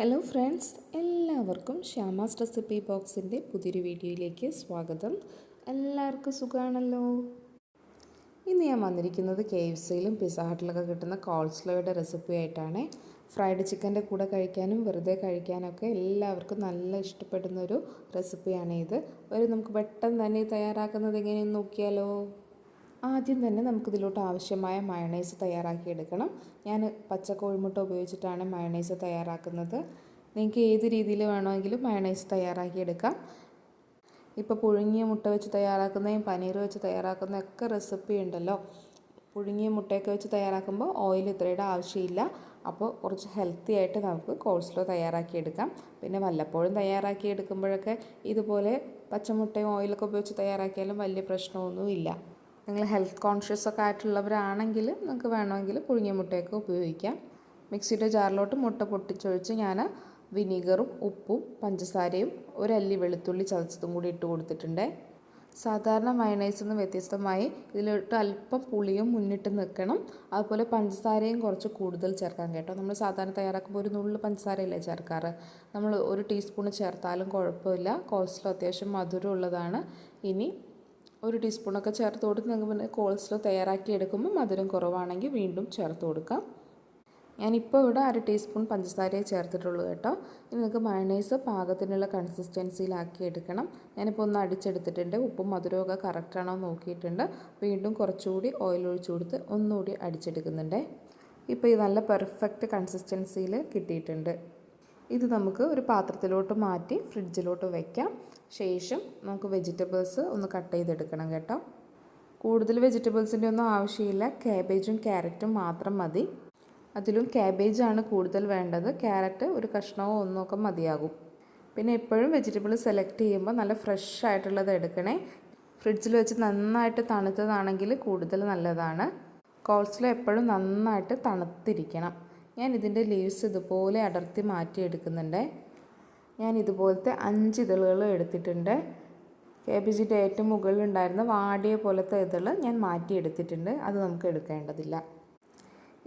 Hello friends എല്ലാവർക്കും Shyama's recipe ബോക്സിന്റെ പുതിയൊരു വീഡിയോയിലേക്ക് സ്വാഗതം. എല്ലാവർക്കും സുഖമാണല്ലോ ഇന്ന് ഞാൻ വന്നിരിക്കുന്നത് കെ എഫ് സിയിലും പിസ്സ ഹട്ടിലൊക്കെ കിട്ടുന്ന കോൾസ്ലോയുടെ റെസിപ്പി ആയിട്ടാണ്. ഫ്രൈഡ് ചിക്കന്റെ കൂടെ കഴിക്കാനും വെറുതെ കഴിക്കാനൊക്കെ എല്ലാവർക്കും നല്ല ഇഷ്ടപ്പെടുന്ന ഒരു റെസിപ്പിയാണ് ഇത് ഒരു നമുക്ക് പെട്ടെന്ന് തന്നെ തയ്യാറാക്കുന്നത് എങ്ങനെയെന്ന് നോക്കിയാലോ? ആദ്യം തന്നെ നമുക്കിതിലോട്ട് ആവശ്യമായ മയണൈസ് തയ്യാറാക്കിയെടുക്കണം. ഞാൻ പച്ച കോഴിമുട്ട ഉപയോഗിച്ചിട്ടാണ് മയണൈസ് തയ്യാറാക്കുന്നത്. നിങ്ങൾക്ക് ഏത് രീതിയിൽ വേണമെങ്കിലും മയണൈസ് തയ്യാറാക്കിയെടുക്കാം. ഇപ്പോൾ പുഴുങ്ങിയ മുട്ട വെച്ച് തയ്യാറാക്കുന്നതും പനീർ വെച്ച് തയ്യാറാക്കുന്ന ഒക്കെ റെസിപ്പി ഉണ്ടല്ലോ. പുഴുങ്ങിയ മുട്ടയൊക്കെ വെച്ച് തയ്യാറാക്കുമ്പോൾ ഓയിൽ ഇത്രയുടെ ആവശ്യമില്ല. അപ്പോൾ കുറച്ച് ഹെൽത്തി ആയിട്ട് നമുക്ക് കോൾസ്ലോ തയ്യാറാക്കിയെടുക്കാം. പിന്നെ വല്ലപ്പോഴും തയ്യാറാക്കി എടുക്കുമ്പോഴൊക്കെ ഇതുപോലെ പച്ചമുട്ടയും ഓയിലൊക്കെ ഉപയോഗിച്ച് തയ്യാറാക്കിയാലും വലിയ പ്രശ്നമൊന്നുമില്ല. നിങ്ങൾ ഹെൽത്ത് കോൺഷ്യസ് ഒക്കെ ആയിട്ടുള്ളവരാണെങ്കിൽ നിങ്ങൾക്ക് വേണമെങ്കിൽ പുഴുങ്ങിയ മുട്ടയൊക്കെ ഉപയോഗിക്കാം. മിക്സിയുടെ ജാറിലോട്ട് മുട്ട പൊട്ടിച്ചൊഴിച്ച് ഞാൻ വിനീഗറും ഉപ്പും പഞ്ചസാരയും ഒരല്ലി വെളുത്തുള്ളി ചതച്ചതും കൂടി ഇട്ട് കൊടുത്തിട്ടുണ്ട്. സാധാരണ മയണൈസിൽ നിന്ന് വ്യത്യസ്തമായി ഇതിലോട്ട് അല്പം പുളിയും മുന്നിട്ട് നിൽക്കണം. അതുപോലെ പഞ്ചസാരയും കുറച്ച് കൂടുതൽ ചേർക്കാൻ കേട്ടോ. നമ്മൾ സാധാരണ തയ്യാറാക്കുമ്പോൾ ഒരു നുള്ളു പഞ്ചസാരയല്ലേ ചേർക്കാറ്? നമ്മൾ ഒരു ടീസ്പൂൺ ചേർത്താലും കുഴപ്പമില്ല. കോൾസ്ലോ അത്യാവശ്യം മധുരമുള്ളതാണ്. ഇനി ഒരു ടീസ്പൂണൊക്കെ ചേർത്ത് കൊടുത്ത് നിങ്ങൾക്ക് പിന്നെ കോൾസ്ലോ തയ്യാറാക്കി എടുക്കുമ്പോൾ മധുരം കുറവാണെങ്കിൽ വീണ്ടും ചേർത്ത് കൊടുക്കാം. ഞാനിപ്പോൾ ഇവിടെ അര ടീസ്പൂൺ പഞ്ചസാരയെ ചേർത്തിട്ടുള്ളൂ കേട്ടോ. ഇനി നിങ്ങൾക്ക് മയണൈസ് പാകത്തിനുള്ള കൺസിസ്റ്റൻസിയിലാക്കി എടുക്കണം. ഞാനിപ്പോൾ ഒന്ന് അടിച്ചെടുത്തിട്ടുണ്ട്. ഉപ്പും മധുരമൊക്കെ കറക്റ്റാണോ നോക്കിയിട്ടുണ്ട്. വീണ്ടും കുറച്ചുകൂടി ഓയിൽ ഒഴിച്ചു കൊടുത്ത് ഒന്നുകൂടി അടിച്ചെടുക്കുന്നുണ്ട്. ഇപ്പോൾ ഇത് നല്ല പെർഫെക്റ്റ് കൺസിസ്റ്റൻസിയിൽ കിട്ടിയിട്ടുണ്ട്. ഇത് നമുക്ക് ഒരു പാത്രത്തിലോട്ട് മാറ്റി ഫ്രിഡ്ജിലോട്ട് വയ്ക്കാം ശേഷം നമുക്ക് വെജിറ്റബിൾസ് ഒന്ന് കട്ട് ചെയ്തെടുക്കണം കേട്ടോ. കൂടുതൽ വെജിറ്റബിൾസിന്റെ ഒന്നും ആവശ്യമില്ല. കാബേജും ക്യാരറ്റും മാത്രം മതി. അതിലും ക്യാബേജാണ് കൂടുതൽ വേണ്ടത്. ക്യാരറ്റ് ഒരു കഷ്ണമോ ഒന്നൊക്കെ മതിയാകും. പിന്നെ എപ്പോഴും വെജിറ്റബിൾ സെലക്ട് ചെയ്യുമ്പോൾ നല്ല ഫ്രഷ് ആയിട്ടുള്ളത് എടുക്കണേ. ഫ്രിഡ്ജിൽ വെച്ച് നന്നായിട്ട് തണുത്തതാണെങ്കിൽ കൂടുതൽ നല്ലതാണ്. കോൾസ്ലോ എപ്പോഴും നന്നായിട്ട് തണുത്തിരിക്കണം. ഞാൻ ഇതിന്റെ ലീവ്സ് ഇതുപോലെ അടർത്തി മാറ്റി മാറ്റിയെടുക്കുന്നുണ്ട്. ഞാൻ ഇതുപോലത്തെ അഞ്ച് ഇതളുകൾ എടുത്തിട്ടുണ്ട്. കേബേജിന്റെ ഏറ്റവും മുകളിലുണ്ടായിരുന്ന വാടിയ പോലത്തെ ഇതൾ ഞാൻ മാറ്റി എടുത്തിട്ടുണ്ട് അത് നമുക്ക് എടുക്കേണ്ടതില്ല.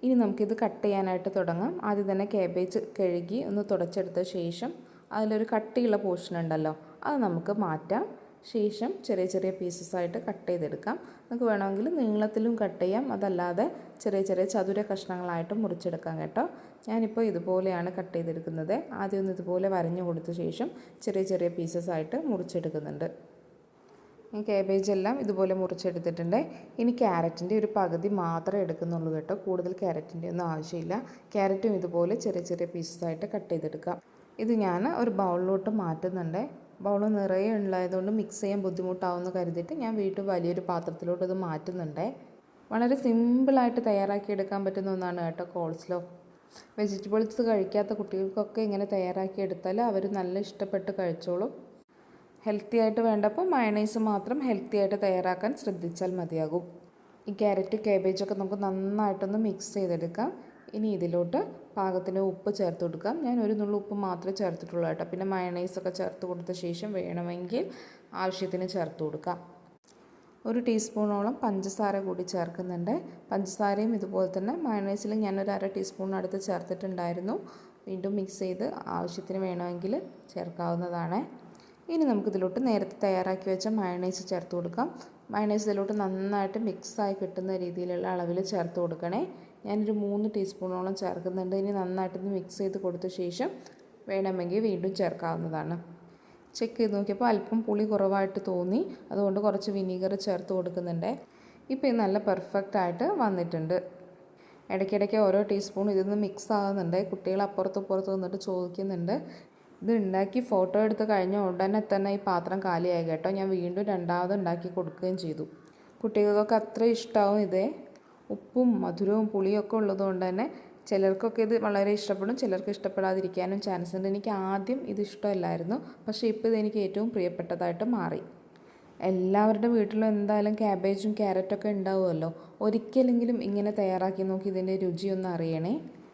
ഇനി നമുക്കിത് കട്ട് ചെയ്യാനായിട്ട് തുടങ്ങാം. ആദ്യം തന്നെ കേബേജ് കഴുകി ഒന്ന് തുടച്ചെടുത്ത ശേഷം അതിലൊരു കട്ടിയുള്ള പോർഷൻ ഉണ്ടല്ലോ അത് നമുക്ക് മാറ്റാം. ശേഷം ചെറിയ ചെറിയ പീസസ് ആയിട്ട് കട്ട് ചെയ്തെടുക്കാം. നമുക്ക് വേണമെങ്കിൽ നീളത്തിലും കട്ട് ചെയ്യാം. അതല്ലാതെ ചെറിയ ചെറിയ ചതുര കഷ്ണങ്ങളായിട്ട് മുറിച്ചെടുക്കാം കേട്ടോ. ഞാനിപ്പോൾ ഇതുപോലെയാണ് കട്ട് ചെയ്തെടുക്കുന്നത്. ആദ്യം ഒന്ന് ഇതുപോലെ വരഞ്ഞു കൊടുത്ത ശേഷം ചെറിയ ചെറിയ പീസസ് ആയിട്ട് മുറിച്ചെടുക്കുന്നുണ്ട്. കേബേജ് എല്ലാം ഇതുപോലെ മുറിച്ചെടുത്തിട്ടുണ്ട്. ഇനി ക്യാരറ്റിന്റെ ഒരു പകുതി മാത്രമേ എടുക്കുന്നുള്ളൂ കേട്ടോ. കൂടുതൽ ക്യാരറ്റിന്റെ ഒന്നും ആവശ്യമില്ല. ക്യാരറ്റും ഇതുപോലെ ചെറിയ ചെറിയ പീസസ് ആയിട്ട് കട്ട് ചെയ്തെടുക്കാം. ഇത് ഞാൻ ഒരു ബൗളിലോട്ട് മാറ്റുന്നുണ്ട്. ബൗൾ നിറയെ ഉള്ളതുകൊണ്ട് മിക്സ് ചെയ്യാൻ ബുദ്ധിമുട്ടാവുമെന്ന് കരുതിയിട്ട് ഞാൻ വീട്ടിൽ വലിയൊരു പാത്രത്തിലോട്ട് ഇത് മാറ്റുന്നുണ്ടേ. വളരെ സിമ്പിളായിട്ട് തയ്യാറാക്കി എടുക്കാൻ പറ്റുന്ന ഒന്നാണ് കേട്ടോ കോൾസ്ലോ വെജിറ്റബിൾസ് കഴിക്കാത്ത കുട്ടികൾക്കൊക്കെ ഇങ്ങനെ തയ്യാറാക്കി എടുത്താൽ അവർ നല്ല ഇഷ്ടപ്പെട്ട് കഴിച്ചോളും. ഹെൽത്തി ആയിട്ട് വേണ്ടപ്പോൾ മയണൈസ് മാത്രം ഹെൽത്തി ആയിട്ട് തയ്യാറാക്കാൻ ശ്രദ്ധിച്ചാൽ മതിയാകും. ഈ ക്യാരറ്റ് കാബേജൊക്കെ നമുക്ക് നന്നായിട്ടൊന്ന് മിക്സ് ചെയ്തെടുക്കാം. ഇനി ഇതിലോട്ട് പാകത്തിന് ഉപ്പ് ചേർത്ത് കൊടുക്കാം. ഞാൻ ഒരു നുള്ളു ഉപ്പ് മാത്രമേ ചേർത്തിട്ടുള്ളൂ കേട്ടോ. പിന്നെ മയണൈസൊക്കെ ചേർത്ത് കൊടുത്ത ശേഷം വേണമെങ്കിൽ ആവശ്യത്തിന് ചേർത്ത് കൊടുക്കാം. ഒരു ടീസ്പൂണോളം പഞ്ചസാര കൂടി ചേർക്കുന്നുണ്ട്. പഞ്ചസാരയും ഇതുപോലെ തന്നെ മയണൈസിൽ ഞാനൊരു അര ടീസ്പൂൺ അടുത്ത് ചേർത്തിട്ടുണ്ടായിരുന്നു. വീണ്ടും മിക്സ് ചെയ്ത് ആവശ്യത്തിന് വേണമെങ്കിൽ ചേർക്കാവുന്നതാണ്. ഇനി നമുക്കിതിലോട്ട് നേരത്തെ തയ്യാറാക്കി വെച്ച മയണൈസ് ചേർത്ത് കൊടുക്കാം. മയണൈസ് ഇതിലോട്ട് നന്നായിട്ട് മിക്സായി കിട്ടുന്ന രീതിയിലുള്ള അളവിൽ ചേർത്ത് കൊടുക്കണേ. ഞാനൊരു മൂന്ന് ടീസ്പൂണോളം ചേർക്കുന്നുണ്ട്. ഇനി നന്നായിട്ടൊന്ന് മിക്സ് ചെയ്ത് കൊടുത്ത ശേഷം വേണമെങ്കിൽ വീണ്ടും ചേർക്കാവുന്നതാണ്. ചെക്ക് ചെയ്ത് നോക്കിയപ്പോൾ അല്പം പുളി കുറവായിട്ട് തോന്നി. അതുകൊണ്ട് കുറച്ച് വിനീഗർ ചേർത്ത് കൊടുക്കുന്നുണ്ട്. ഇപ്പോൾ ഇത് നല്ല പെർഫെക്റ്റ് ആയിട്ട് വന്നിട്ടുണ്ട്. ഇടയ്ക്കിടയ്ക്ക് ഓരോ ടീസ്പൂൺ ഇതിൽ നിന്ന് മിക്സ് ആകുന്നുണ്ട് കുട്ടികൾ അപ്പുറത്തും ഇപ്പുറത്ത് വന്നിട്ട് ചോദിക്കുന്നുണ്ട്. ഇത് ഉണ്ടാക്കി ഫോട്ടോ എടുത്ത് കഴിഞ്ഞ ഉടനെ തന്നെ ഈ പാത്രം കാലിയായി കേട്ടോ. ഞാൻ വീണ്ടും രണ്ടാമത് ഉണ്ടാക്കി കൊടുക്കുകയും ചെയ്തു. കുട്ടികൾക്കൊക്കെ അത്ര ഇഷ്ടമാവും ഇതേ. ഉപ്പും മധുരവും പുളിയൊക്കെ ഉള്ളതുകൊണ്ട് തന്നെ ചിലർക്കൊക്കെ ഇത് വളരെ ഇഷ്ടപ്പെടും. ചിലർക്ക് ഇഷ്ടപ്പെടാതിരിക്കാനും ചാൻസ് ഉണ്ട്. എനിക്ക് ആദ്യം ഇത് ഇഷ്ടമല്ലായിരുന്നു. പക്ഷേ ഇപ്പോൾ ഇത് എനിക്ക് ഏറ്റവും പ്രിയപ്പെട്ടതായിട്ട് മാറി. എല്ലാവരുടെ വീട്ടിലും എന്തായാലും ക്യാബേജും ക്യാരറ്റൊക്കെ ഉണ്ടാവുമല്ലോ. ഒരിക്കലെങ്കിലും ഇങ്ങനെ തയ്യാറാക്കി നോക്കി ഇതിന്റെ രുചിയൊന്ന് അറിയണേ.